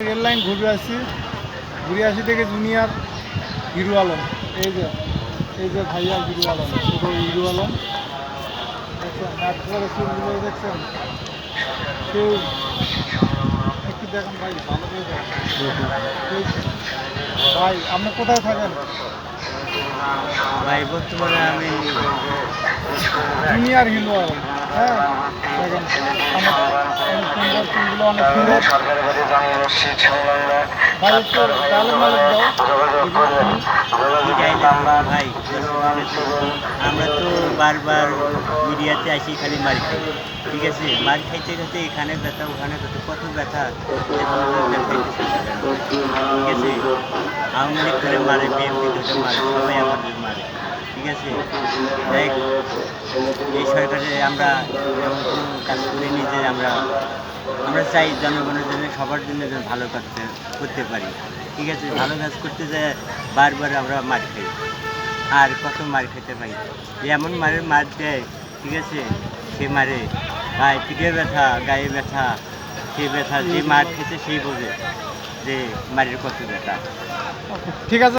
Rail line ঘুরে আসছি ঘুরে আসি থেকে জুনিয়র হিরো আলম। এই যে এই যে ভাইয়া হিরো আলম ছোট হিরো আলম। দেখছেন কেউ একটু দেখেন ভাই ভালো করে। ভাই আপনি কোথায় থাকেন? ভাই বর্তমানে আমি জুনিয়র হিরো আলম। হ্যাঁ দেখেন। আমার অনেক সুন্দর চুলগুলো অনেক সুন্দর ভাই একটু ডালে মালিক দাও। কি চাইলাম ভাই আমরা তো বারবার মিডিয়াতে আসি খালি মারি খাই। ঠিক আছে? মার খাইতে খাইতে এখানে ব্যথা ওখানে ব্যথা কত ব্যথা। আমরা? ঠিক আছে? আওয়ামী লীগ ধরে মারে বিএনপি ধরে মারে সবাই আমাদের মারে। ঠিক আছে? এই সরকারে আমরা এমন কোনো কাজ করিনি যে আমরা আমরা চাই জনগণের জন্য সবার জন্য যেন ভালো করতে করতে পারি। ঠিক আছে, ভালো কাজ করতে যায় বারবার আমরা মার খাই। আর কত মার খেতে পারি। এমন মারের মার দেয়, ঠিক আছে, সে মারে। ভাই, পিঠে ব্যথা, গায়ে ব্যথা, সে ব্যথা, যে মার খেতে সেই বোঝে যে মারের কত ব্যথা। ঠিক আছে।